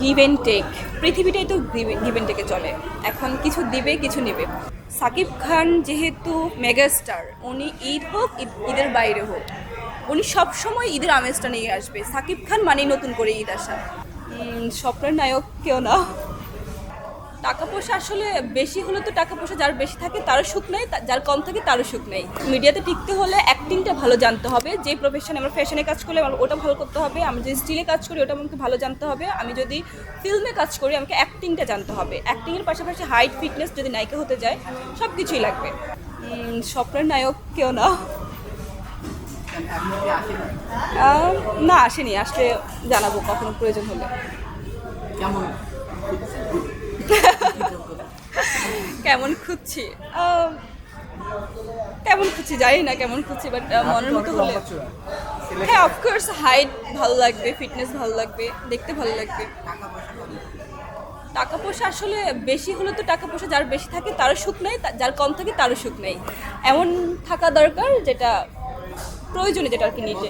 Give and take পৃথিবীটাই তো give and টেকে চলে। এখন কিছু দিবে, কিছু নেবে। সাকিব খান যেহেতু মেগাস্টার উনি ঈদ হোক, ঈদ, ঈদের বাইরে হোক, উনি সবসময় ঈদের আমেজটা নিয়ে আসবে। সাকিব খান মানেই নতুন করে ঈদ আসা। স্বপ্নের নায়ক কেউ না। টাকা পয়সা আসলে বেশি হলে তো টাকা পয়সা যার বেশি থাকে তারও সুখ নেই যার কম থাকে তারও সুখ নেই। মিডিয়াতে টিকতে হলে অ্যাক্টিংটা ভালো জানতে হবে। যে প্রফেশনে আমার ফ্যাশনে কাজ করলে আমার ওটা ভালো করতে হবে, আমি যদি স্টিলে কাজ করি ওটা আমাকে ভালো জানতে হবে, আমি যদি ফিল্মে কাজ করি আমাকে অ্যাক্টিংটা জানতে হবে। অ্যাক্টিংয়ের পাশাপাশি হাইট ফিটনেস যদি নায়িকা হতে যায় সব কিছুই লাগবে স্বপ্নের নায়ক কেউ না। না, আসেনি। আসলে জানাব কখনো প্রয়োজন হলে। কেমন? কেমন খুঁজছি? কেমন খুঁজছি জানি না কেমন খুঁজছি বাট মনের মতো হলে। হ্যাঁ অফকোর্স হাইট ভালো লাগবে ফিটনেস ভালো লাগবে দেখতে ভালো লাগবে। টাকা পয়সা আসলে বেশি হলে তো টাকা পয়সা যার বেশি থাকে তারও সুখ নেই যার কম থাকে তারও সুখ নেই। এমন থাকা দরকার যেটা প্রয়োজনে যেটা আর কি ড্যাডি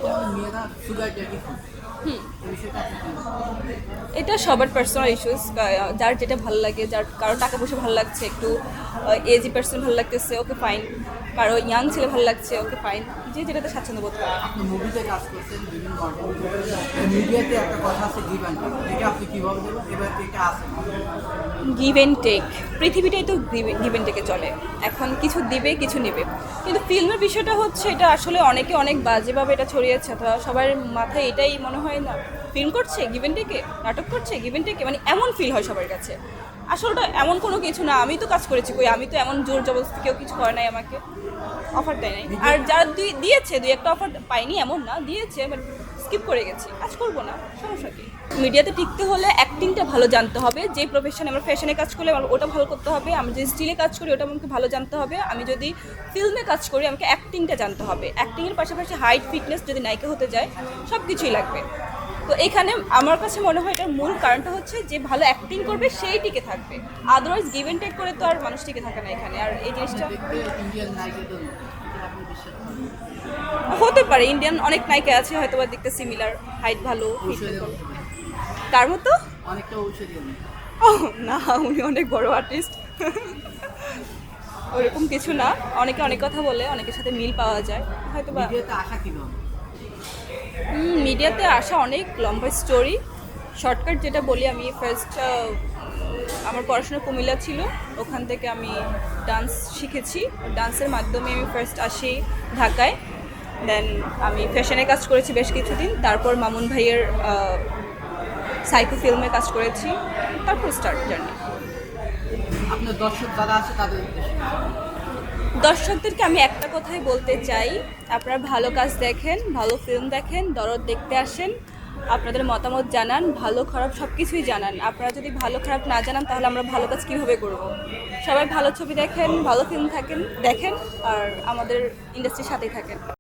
হুম। এটা সবার পার্সোনাল ইস্যুস যার যেটা ভালো লাগে, যার কারও টাকা পয়সা ভালো লাগছে, একটু এজি পার্সন ভালো লাগতেছে ওকে ফাইন কারও ইয়াং ছেলে ভালো লাগছে ওকে ফাইন যে যেটাতে স্বাচ্ছন্দ্য বোধ করে। আপনি মুভিতে কাজ করছেন বিভিন্ন মিডিয়াতে একটা কথা আছে গিভ অ্যান্ড এটা আপনি কীভাবে দেবেন? এবার এটা আছে। গিভ অ্যান্ড টেক পৃথিবীটাই তো গিভ অ্যান্ড টেকে চলে। এখন কিছু দিবে কিছু নেবে। কিন্তু ফিল্মের বিষয়টা হচ্ছে এটা আসলে অনেকে অনেক বাজেভাবে এটা ছড়িয়েছে অথবা সবার মাথায় এটাই মনে হয় না। ফিল্ম করছে গিভ অ্যান্ড টেকে নাটক করছে গিভ অ্যান্ড টেকে মানে এমন ফিল হয় সবার কাছে। আসলে ওটা এমন কোনো কিছু না আমি তো কাজ করেছি কই আমি তো এমন জোর জবরদস্তি কেউ কিছু করে নাই আমাকে। অফার দেয় নাই। আর যারা দুই দিয়েছে দুই একটা অফার পাইনি এমন না দিয়েছে বাট স্কিপ করে গেছি। কাজ করব না সমস্যা কি? মিডিয়াতে টিকতে হলে অ্যাক্টিংটা ভালো জানতে হবে যে প্রফেশনে আমার ফ্যাশনে কাজ করলে আমার ওটা ভালো করতে হবে আমি যদি স্টিলে কাজ করি ওটা আমাকে ভালো জানতে হবে আমি যদি ফিল্মে কাজ করি আমাকে অ্যাক্টিংটা জানতে হবে। অ্যাক্টিংয়ের পাশাপাশি হাইট ফিটনেস যদি নায়িকা হতে যায় সব কিছুই লাগবে। তো এখানে আমার কাছে মনে হয় এটার মূল কারণটা হচ্ছে যে ভালো অ্যাক্টিং করবে সেই টিকে থাকবে। আদারওয়াইজ গিভ অ্যান্ড টেক করে তো আর মানুষ টিকে থাকে না এখানে। আর এই জিনিসটা হতে পারে ইন্ডিয়ান অনেক নায়িকা আছে হয়তো বা দেখতে সিমিলার হাইট ভালো ঔষধের মতো। কার মতো? অনেকটা ও না উনি অনেক বড় আর্টিস্ট ওরকম কিছু না। অনেকে অনেক কথা বলে অনেকের সাথে মিল পাওয়া যায়। হয়তো বা মিডিয়াতে আসা অনেক লম্বা স্টোরি শর্টকাট যেটা বলি আমি ফার্স্ট আমার পড়াশোনা কুমিল্লা ছিল। ওখান থেকে আমি ডান্স শিখেছি। ডান্সের মাধ্যমে আমি ফার্স্ট আসি ঢাকায়। দেন আমি ফ্যাশনে কাজ করেছি বেশ কিছুদিন। তারপর মামুন ভাইয়ের সাইকো ফিল্মে কাজ করেছি। তারপর স্টার্ট জার্নি আপনার দর্শক যারা আছে, তাদের উদ্দেশ্যে। দর্শকদেরকে আমি একটা কথাই বলতে চাই। আপনারা ভালো কাজ দেখেন, ভালো ফিল্ম দেখেন, দরদ দেখতে আসেন, আপনাদের মতামত জানান, ভালো, খারাপ সব কিছুই জানান। আপনারা যদি ভালো, খারাপ না জানান, তাহলে আমরা ভালো কাজ কীভাবে করব? সবাই ভালো ছবি দেখেন, ভালো ফিল্ম থাকেন, দেখেন, আর আমাদের ইন্ডাস্ট্রির সাথেই থাকেন।